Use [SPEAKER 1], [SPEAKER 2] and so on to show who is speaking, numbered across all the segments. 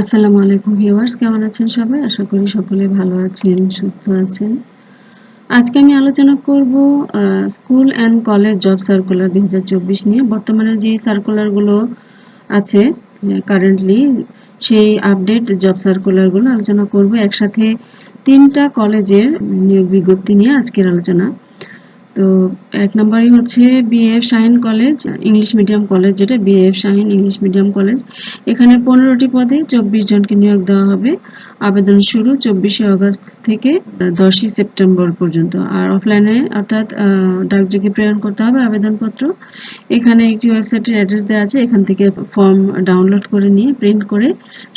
[SPEAKER 1] আসসালামু আলাইকুম ভিউয়ার্স, কেমন আছেন সবাই? আশা করি সকলে ভালো আছেন, সুস্থ আছেন। আজকে আমি আলোচনা করব school and college job circular দু হাজার চব্বিশ নিয়ে। বর্তমানে যে সার্কুলারগুলো আছে কারেন্টলি সেই আপডেট জব সার্কুলারগুলো আলোচনা করব। একসাথে তিনটা কলেজের নিয়োগ বিজ্ঞপ্তি নিয়ে আজকের আলোচনা। তো এক নম্বরই হচ্ছে BF Shaheen college English medium college যেটা BF Shaheen English medium college এখানে পনেরোটি পদে চব্বিশ জনকে নিয়োগ দেওয়া হবে। আবেদন শুরু চব্বিশে আগস্ট থেকে দশই সেপ্টেম্বর পর্যন্ত। আর অফলাইনে অর্থাৎ ডাকযোগে প্রেরণ করতে হবে আবেদনপত্র। এখানে একটি ওয়েবসাইটের অ্যাড্রেস দেওয়া আছে। এখান থেকে ফর্ম ডাউনলোড করে নিয়ে, প্রিন্ট করে,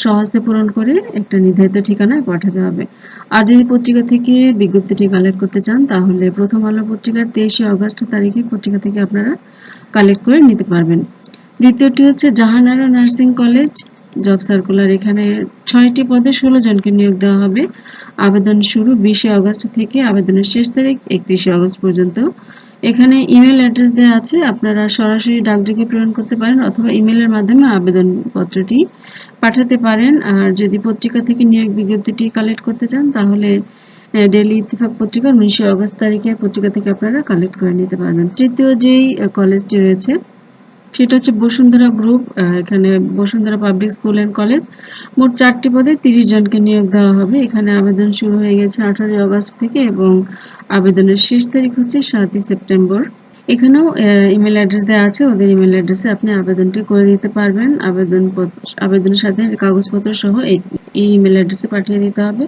[SPEAKER 1] সহজতে পূরণ করে একটা নির্ধারিত ঠিকানায় পাঠাতে হবে। আর যদি পত্রিকা থেকে বিজ্ঞপ্তিটি কালেক্ট করতে চান, তাহলে প্রথম আলো পত্রিকার তেইশে অগস্ট তারিখে পত্রিকা থেকে আপনারা কালেক্ট করে নিতে পারবেন। দ্বিতীয়টি হচ্ছে Jahanara nursing college job circular এখানে ছয়টি পদে ষোলো জনকে নিয়োগ দেওয়া হবে। আবেদন শুরু বিশে অগস্ট থেকে, আবেদনের শেষ তারিখ একত্রিশে অগস্ট পর্যন্ত। এখানে ইমেল অ্যাড্রেস দেওয়া আছে, আপনারা সরাসরি ডাকযোগে প্রেরণ করতে পারেন অথবা ইমেলের মাধ্যমে আবেদনপত্রটি পাঠাতে পারেন। আর যদি পত্রিকা থেকে নিয়োগ বিজ্ঞপ্তিটি কালেক্ট করতে চান, তাহলে ডেলি ইত্তেফাক পত্রিকা উনিশে অগস্ট তারিখের পত্রিকা থেকে আপনারা কালেক্ট করে নিতে পারবেন। তৃতীয় যেই কলেজটি রয়েছে, সেটা হচ্ছে বসুন্ধরা গ্রুপ এখানে Bashundhara public school and college মোট চারটি পদে তিরিশ জনকে নিয়োগ দেওয়া হবে। এখানে আবেদন শুরু হয়ে গেছে আঠারোই আগস্ট থেকে এবং আবেদনের শেষ তারিখ হচ্ছে সাতই সেপ্টেম্বর। এখানেও ইমেল অ্যাড্রেস দেওয়া আছে, ওদের ইমেল অ্যাড্রেসে আপনি আবেদনটি করে দিতে পারবেন। আবেদন আবেদনের সাথে কাগজপত্র সহ এই ইমেল অ্যাড্রেসে পাঠিয়ে দিতে হবে।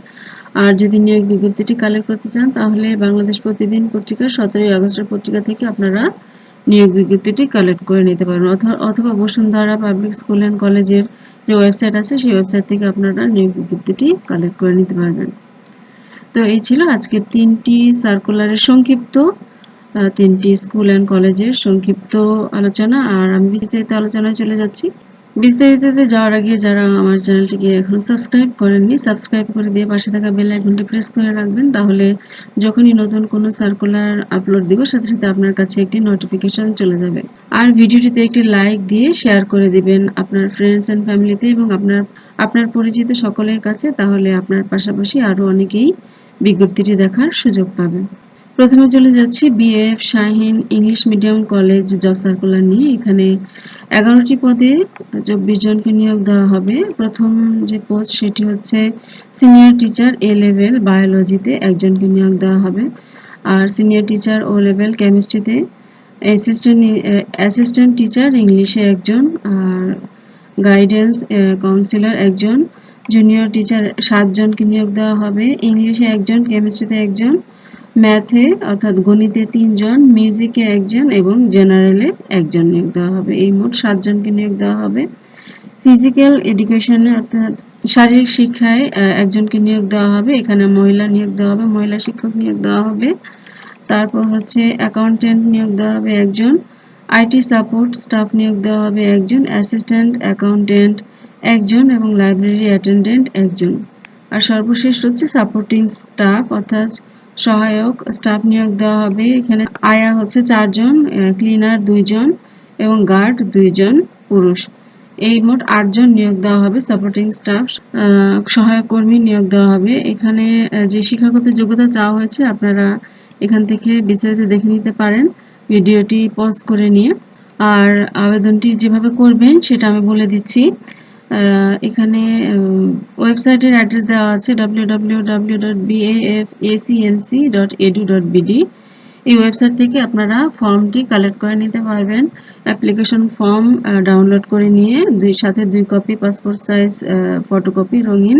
[SPEAKER 1] আর যদি নিয়োগ বিজ্ঞপ্তিটি কালেক্ট করতে চান, তাহলে বাংলাদেশ প্রতিদিন পত্রিকার সতেরোই আগস্টের পত্রিকা থেকে আপনারা নিয়োগ বিজ্ঞপ্তিটি কালেক্ট করে নিতে পারবেন অথবা বসুন্ধরা পাবলিক স্কুল অ্যান্ড কলেজের যে ওয়েবসাইট আছে, সেই ওয়েবসাইট থেকে আপনারা নিয়োগ বিজ্ঞপ্তিটি কালেক্ট করে নিতে পারবেন। তো এই ছিল আজকে তিনটি সার্কুলারের সংক্ষিপ্ত তিনটি স্কুল অ্যান্ড কলেজের সংক্ষিপ্ত আলোচনা। আর আমি বিস্তারিত আলোচনায় চলে যাচ্ছি। বিস্তারিততে যাওয়ার আগে যারা আমার চ্যানেলটিকে এখনও সাবস্ক্রাইব করেননি, সাবস্ক্রাইব করে দিয়ে পাশে থাকা বেল আইকনটি প্রেস করে রাখবেন। তাহলে যখনই নতুন কোনো সার্কুলার আপলোড দিব, সাথে সাথে আপনার কাছে একটি নোটিফিকেশন চলে যাবে। আর ভিডিওটিতে একটি লাইক দিয়ে শেয়ার করে দিবেন আপনার ফ্রেন্ডস অ্যান্ড ফ্যামিলিতে এবং আপনার আপনার পরিচিত সকলের কাছে। তাহলে আপনার পাশাপাশি আরও অনেকেই বিজ্ঞপ্তিটি দেখার সুযোগ পাবেন। প্রথমে চলে যাচ্ছি BF Shaheen English medium college job circular নিয়ে। এখানে এগারোটি পদে চব্বিশ জনকে নিয়োগ দেওয়া হবে। প্রথম যে পোস্ট সেটি হচ্ছে সিনিয়র টিচার এ লেভেল বায়োলজিতে একজনকে নিয়োগ দেওয়া হবে। আর সিনিয়র টিচার ও লেভেল কেমিস্ট্রিতে অ্যাসিস্ট্যান্ট অ্যাসিস্ট্যান্ট টিচার ইংলিশে একজন আর গাইডেন্স কাউন্সিলর একজন। জুনিয়র টিচার সাতজনকে নিয়োগ দেওয়া হবে। ইংলিশে একজন কেমিস্ট্রিতে একজন। ম্যাথে, অর্থাৎ গণিতে তিনজন, মিউজিকে একজন এবং জেনারেলে একজন নিয়োগ দেওয়া হবে। এই মোট সাতজনকে নিয়োগ দেওয়া হবে। ফিজিক্যাল এডুকেশনে, অর্থাৎ শারীরিক শিক্ষায় একজনকে নিয়োগ দেওয়া হবে। এখানে মহিলা নিয়োগ দেওয়া হবে, মহিলা শিক্ষক নিয়োগ দেওয়া হবে। তারপর হচ্ছে অ্যাকাউন্টেন্ট নিয়োগ দেওয়া হবে একজন, আইটি সাপোর্ট স্টাফ নিয়োগ দেওয়া হবে একজন, অ্যাসিস্ট্যান্ট অ্যাকাউন্টেন্ট একজন এবং লাইব্রেরি অ্যাটেন্ডেন্ট একজন। আর সর্বশেষ হচ্ছে সাপোর্টিং স্টাফ, অর্থাৎ সহায়ক স্টাফ নিয়োগ দেওয়া হবে। এখানে আয়া হচ্ছে চারজন ক্লিনার দুইজন এবং গার্ড দুইজন পুরুষ। এই মোট আটজন নিয়োগ দেওয়া হবে, সাপোর্টিং স্টাফ সহায়ক কর্মী নিয়োগ দেওয়া হবে। এখানে যে শিক্ষাগত যোগ্যতা চাওয়া হয়েছে, আপনারা এখান থেকে বিস্তারিত দেখে নিতে পারেন। ভিডিওটি পজ করে নিয়ে। আর আবেদনটি যেভাবে করবেন, সেটা আমি বলে দিচ্ছি। এখানে ওয়েবসাইটের অ্যাড্রেস দেওয়া আছে www.bafacnc.edu.bd এই ওয়েবসাইট থেকে আপনারা ফর্মটি কালেক্ট করে নিতে পারবেন। অ্যাপ্লিকেশন ফর্ম ডাউনলোড করে নিয়ে দুই, সাথে দুই কপি পাসপোর্ট সাইজ ফটোকপি রঙিন।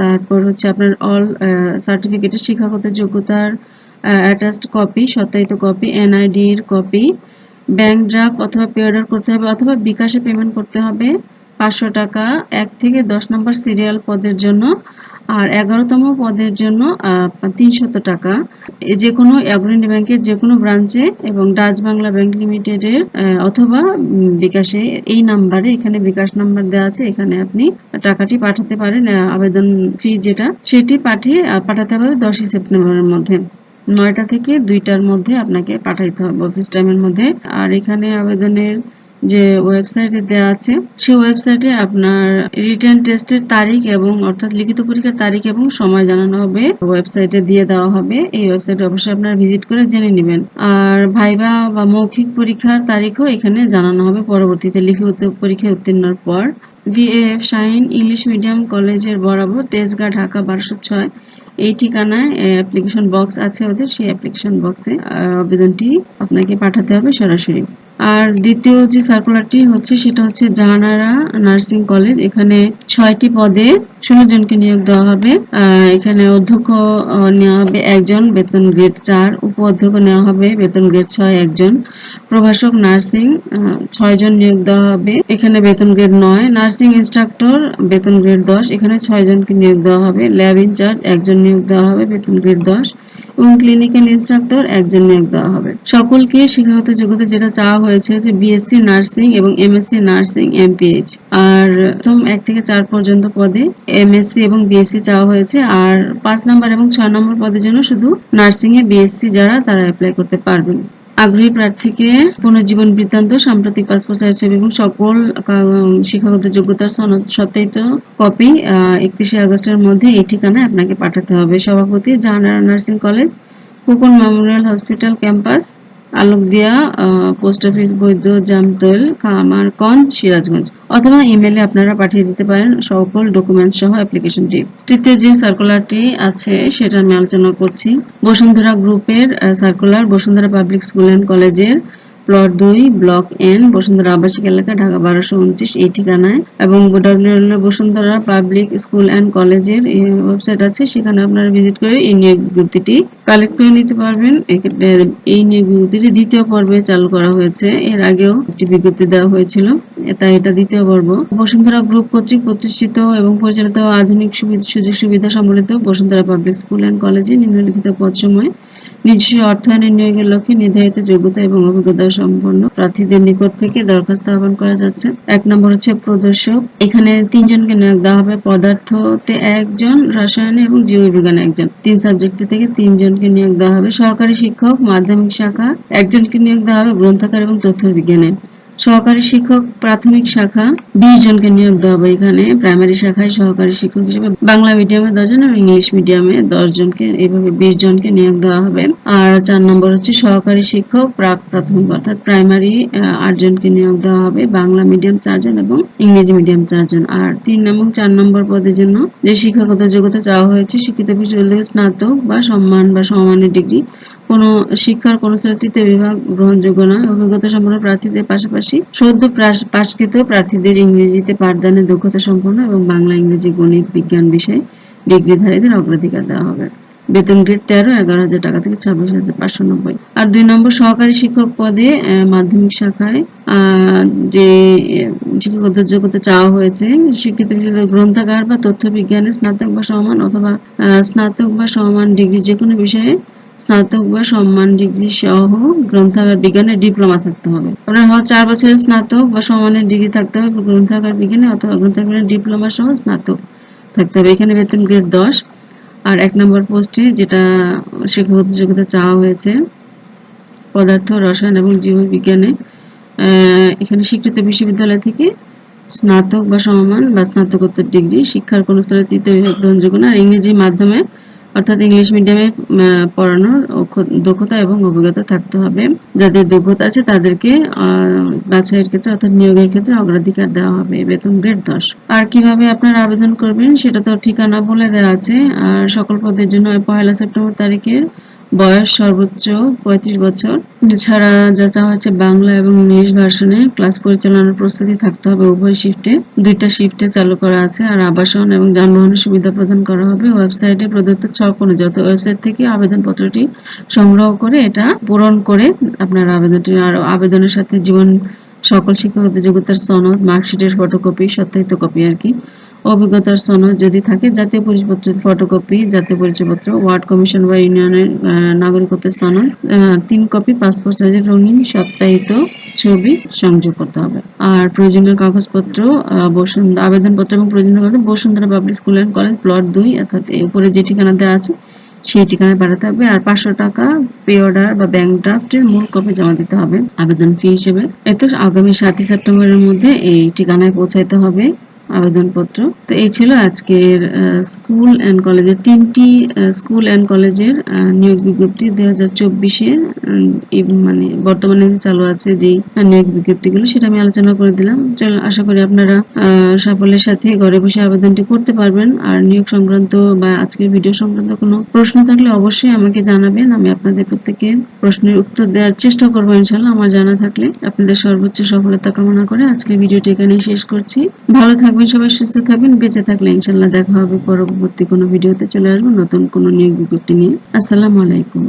[SPEAKER 1] তারপর হচ্ছে আপনার অল সার্টিফিকেটের শিক্ষাগত যোগ্যতার অ্যাটাচড কপি সত্যায়িত কপি এনআইডির কপি ব্যাংক ড্রাফট অথবা পে অর্ডার করতে হবে অথবা বিকাশে পেমেন্ট করতে হবে। পাঁচশো টাকা, এক থেকে দশ নম্বর সিরিয়াল পদের জন্য, আর এগারোতম পদের জন্য তিনশত টাকা। যে কোনো অগ্রণী ব্যাংকের যে কোনো ব্রাঞ্চে এবং ডাচ বাংলা ব্যাংক লিমিটেডের অথবা বিকাশে এই নাম্বারে, এখানে বিকাশ নাম্বার দেওয়া আছে, এখানে আপনি টাকাটি পাঠাতে পারেন আবেদন ফি যেটা, সেটি পাঠিয়ে পাঠাতে হবে দশই সেপ্টেম্বরের মধ্যে। নয়টা থেকে দুইটার মধ্যে আপনাকে পাঠাইতে হবে অফিস টাইমের মধ্যে। আর এখানে আবেদনের যে ওয়েবসাইটে দেওয়া আছে, সেই ওয়েবসাইটে আপনার রিটার্ন টেস্টের তারিখ এবং অর্থাৎ লিখিত পরীক্ষার তারিখ এবং সময় জানানো হবে ওয়েবসাইটে দিয়ে দেওয়া হবে। এই ওয়েবসাইটে অবশ্যই আপনারা ভিজিট করে জেনে নেবেন। আর ভাইবা বা মৌখিক পরীক্ষার তারিখও এখানে জানানো হবে, পরবর্তীতে লিখিত পরীক্ষায় উত্তীর্ণর পর। বিএএফ শাহিন ইংলিশ মিডিয়াম কলেজের বরাবর তেজগাঁ, ঢাকা, বারোশো ছয়। এই ঠিকানায় অ্যাপ্লিকেশন বক্স আছে ওদের, সেই অ্যাপ্লিকেশন বক্সে আবেদনটি আপনাকে পাঠাতে হবে সরাসরি। আর দ্বিতীয় যে সার্কুলারটি হচ্ছে সেটা হচ্ছে জাহানারা নার্সিং কলেজ এখানে ছয়টি পদে ষোলো জনকে নিয়োগ দেওয়া হবে। এখানে অধ্যক্ষ নেওয়া হবে একজন, বেতন গ্রেড চার। উপ অধ্যক্ষ নেওয়া হবে বেতন গ্রেড ছয় একজন। প্রভাষক নার্সিং ছয় জন নিয়োগ দেওয়া হবে। এখানে বেতন গ্রেড নয়। নার্সিং ইনস্ট্রাক্টর বেতন গ্রেড দশ। এখানে ছয় জনকে নিয়োগ দেওয়া হবে। ল্যাব ইনচার্জ একজন নিয়োগ দেওয়া হবে, বেতন গ্রেড দশ। এবং ক্লিনিক্যাল ইনস্ট্রাক্টর একজন নিয়োগ দেওয়া হবে। সকলকে শিক্ষাগত যোগ্যতা যেটা চাওয়া হয়েছে যে বিএসসি নার্সিং এবং এমএসসি নার্সিং এমপিএইচ আর প্রথম এক থেকে চার পর্যন্ত পদে এমএসসি এবং বিএসসি চাওয়া হয়েছে। আর পাঁচ নম্বর এবং ছয় নম্বর পদের জন্য শুধু নার্সিং এ বিএসসি যারা, তারা অ্যাপ্লাই করতে পারবেন। আগ্রহী প্রার্থীকে পুনর্জীবন বৃত্তান্ত, সাম্প্রতিক পাসপোর্ট সাইজ ছবি এবং সকল শিক্ষাগত যোগ্যতার সনদ সত্যায়িত কপি একত্রিশে আগস্টের মধ্যে এই ঠিকানায় আপনাকে পাঠাতে হবে। সভাপতি Jahanara nursing college Fukon memorial hospital campus. Alokdia post office Baidya Jamtal, Kamarkhanda, Sirajganj. অথবা ইমেলে আপনারা পাঠিয়ে দিতে পারেন সকল ডকুমেন্টস সহ অ্যাপ্লিকেশনটি তৃতীয় যে সার্কুলারটি আছে, সেটা আমি আলোচনা করছি। বসুন্ধরা গ্রুপের circular Bashundhara public school and কলেজের প্লট দুই, ব্লক এন, বসুন্ধরা আবাসিক এলাকা, ঢাকা বারোশো উনত্রিশ, এই ঠিকানায়। এবং W Bashundhara public school and কলেজের ওয়েবসাইট আছে, সেখানে আপনারা ভিজিট করে এই নিয়োগ বিজ্ঞপ্তিটি কালেক্ট করে নিতে পারবেন। এই নিয়োগ বিজ্ঞপ্তিটি দ্বিতীয় পর্বে চালু করা হয়েছে। এর আগেও একটি বিজ্ঞপ্তি দেওয়া হয়েছিল তাই এটা দ্বিতীয় পর্ব। বসুন্ধরা গ্রুপ কর্তৃক প্রতিষ্ঠিত এবং পরিচালিত আধুনিক সুযোগ সুবিধা সম্বলিত বসুন্ধরা পাবলিক স্কুল অ্যান্ড কলেজে নিম্নলিখিত পদসমূহে নিজস্ব অর্থায়নের নিয়োগের লক্ষ্যে নির্ধারিত যোগ্যতা এবং অভিজ্ঞতা সম্পন্ন প্রার্থীদের নিকট থেকে দরখাস্ত আহ্বান করা যাচ্ছে। এক নম্বর হচ্ছে প্রদর্শক। এখানে তিনজনকে নিয়োগ দেওয়া হবে। পদার্থতে একজন, রসায়নে এবং জীববিজ্ঞানে একজন। তিন সাবজেক্ট থেকে তিনজনকে নিয়োগ দেওয়া হবে। সহকারী শিক্ষক, মাধ্যমিক শাখা, একজনকে নিয়োগ দেওয়া হবে গ্রন্থাগার এবং তথ্য বিজ্ঞানে সহকারী শিক্ষক প্রাথমিক শাখা, বিশ জনকে নিয়োগ দেওয়া হবে এখানে। প্রাইমারি শাখায় সহকারী শিক্ষক হিসেবে বাংলা মিডিয়ামে দশজন এবং ইংলিশ মিডিয়ামে দশ জনকে এইভাবে বিশ জনকে নিয়োগ দেওয়া হবে। আর চার নম্বর হচ্ছে সহকারী শিক্ষক প্রাক প্রাথমিক, অর্থাৎ প্রাইমারি আট জনকে নিয়োগ দেওয়া হবে। বাংলা মিডিয়াম চারজন এবং ইংরেজি মিডিয়াম চারজন আর তিন এবং চার নম্বর পদের জন্য যে শিক্ষাগত যোগ্যতা চাওয়া হয়েছে, শিক্ষিত বিশ্ববিদ্যালয়ে স্নাতক বা সম্মান বা সমমানের ডিগ্রি কোনো শিক্ষার কোনো তৃতীয় বিভাগ গ্রহণযোগ্য নয়। অভিজ্ঞতা সম্পন্ন প্রার্থীদের পাশাপাশি সদ্য পাশকৃত প্রার্থীদের ইংরেজিতে পাঠদানের দক্ষতা সম্পন্ন এবং বাংলা ইংরেজি গণিত বিজ্ঞান বিষয়ে ডিগ্রিধারীদের অগ্রাধিকার দেওয়া হবে। বেতন গ্রেড তেরো এগারো হাজার টাকা থেকে ছাব্বিশ হাজার পাঁচশো নব্বই। আর দুই নম্বর সহকারী শিক্ষক পদে মাধ্যমিক শাখায় যে আহ, শিক্ষকগত যোগ্যতা চাওয়া হয়েছে শিক্ষিত গ্রন্থাগার বা তথ্য বিজ্ঞানে স্নাতক বা সমান অথবা স্নাতক বা সমান ডিগ্রি যে কোনো বিষয়ে স্নাতক বা সম্মান ডিগ্রি সহ গ্রন্থাগার বিজ্ঞানে ডিপ্লোমা থাকতে হবে। আপনার হয় চার বছরের স্নাতক বা সম্মানের ডিগ্রি থাকতে হবে, গ্রন্থাগার বিজ্ঞানে অথবা গ্রন্থাগারের ডিপ্লোমা সহ স্নাতক থাকতে হবে। এখানে বেতন গ্রেড দশ। আর এক নম্বর পোস্টে যেটা শিক্ষাগত যোগ্যতা চাওয়া হয়েছে, পদার্থ, রসায়ন এবং জীববিজ্ঞানে এখানে স্বীকৃত বিশ্ববিদ্যালয় থেকে স্নাতক বা সমমান বা স্নাতকোত্তর ডিগ্রি শিক্ষার কোনো স্তরে তৃতীয় বিভাগ গ্রহণযোগ্য না। আর ইংরেজি মাধ্যমে অর্থাৎ ইংলিশ মিডিয়ামে পড়ানোর দক্ষতা এবং অভিজ্ঞতা থাকতে হবে। যাদের দক্ষতা আছে তাদেরকে বাছাইয়ের ক্ষেত্রে অর্থাৎ নিয়োগের ক্ষেত্রে অগ্রাধিকার দেওয়া হবে, বেতন গ্রেড দশ। আর কীভাবে আপনারা আবেদন করবেন সেটা তো ঠিকানা বলে দেওয়া আছে। আর সকল পদের জন্য পয়লা সেপ্টেম্বর তারিখের বয়স সর্বোচ্চ পঁয়ত্রিশ বছর। এছাড়া যা চাওয়া হচ্ছে বাংলা এবং ইংলিশ ভার্সনে ক্লাস পরিচালনার প্রস্তুতি থাকতে হবে উভয় শিফটে। দুইটা শিফটে চালু করা আছে আর আবাসন এবং যানবাহনের সুবিধা প্রদান করা হবে। ওয়েবসাইটে প্রদত্ত ছক অনুযায়ী ওয়েবসাইট থেকে আবেদনপত্রটি সংগ্রহ করে এটা পূরণ করে আপনার আবেদনটি আর আবেদনের সাথে জীবন, সকল শিক্ষাগত যোগ্যতার সনদ, মার্কশিটের ফটোকপি, সত্যায়িত কপি আর কি। অভিজ্ঞতার সনদ যদি থাকে, জাতীয় পরিচয়পত্রের ফটোকপি জাতীয় পরিচয়পত্র ওয়ার্ড কমিশন বা ইউনিয়নের নাগরিকত্বের সনদ তিন কপি পাসপোর্ট সাইজের রঙিন সত্যায়িত ছবি সংযোগ করতে হবে। আর প্রয়োজনীয় কাগজপত্র বসুন্ধরা আবেদনপত্র এবং প্রয়োজনীয় কাগজ Bashundhara public school and college plot দুই, অর্থাৎ উপরে যে ঠিকানা দেওয়া আছে, সেই ঠিকানায় পাঠাতে হবে। আর পাঁচশো টাকা পে অর্ডার বা ব্যাংক ড্রাফটের মূল কপি জমা দিতে হবে, আবেদন ফি হিসেবে। এতো আগামী সাতই সেপ্টেম্বরের মধ্যে এই ঠিকানায় পৌঁছাইতে হবে। আবেদনপত্র। তো এই ছিল আজকের স্কুল অ্যান্ড কলেজের তিনটি স্কুল অ্যান্ড কলেজের নিয়োগ বিজ্ঞপ্তি দুই হাজার চব্বিশে মানে বর্তমানে চালু আছে যেই নিয়োগ বিজ্ঞপ্তিগুলো সেটা আমি আলোচনা করে দিলাম। চল, আশা করি আপনারা সাফল্যের সাথে ঘরে বসে আবেদনটি করতে পারবেন। আর নিয়োগ সংক্রান্ত বা আজকের ভিডিও সংক্রান্ত কোনো প্রশ্ন থাকলে অবশ্যই আমাকে জানাবেন। আমি আপনাদের প্রত্যেকে প্রশ্নের উত্তর দেওয়ার চেষ্টা করব ইনশাল্লাহ। আমার জানা থাকলে আপনাদের সর্বোচ্চ সফলতা কামনা করে আজকের ভিডিওটি এখানেই শেষ করছি। ভালো থাকবেন, সবাই সুস্থ থাকবেন, বেঁচে থাকলে ইনশাল্লাহ দেখা হবে পরবর্তী কোনো ভিডিওতে, চলে আসব নতুন কোনো নিয়োগ বিজ্ঞপ্তি নিয়ে। আসসালামু আলাইকুম।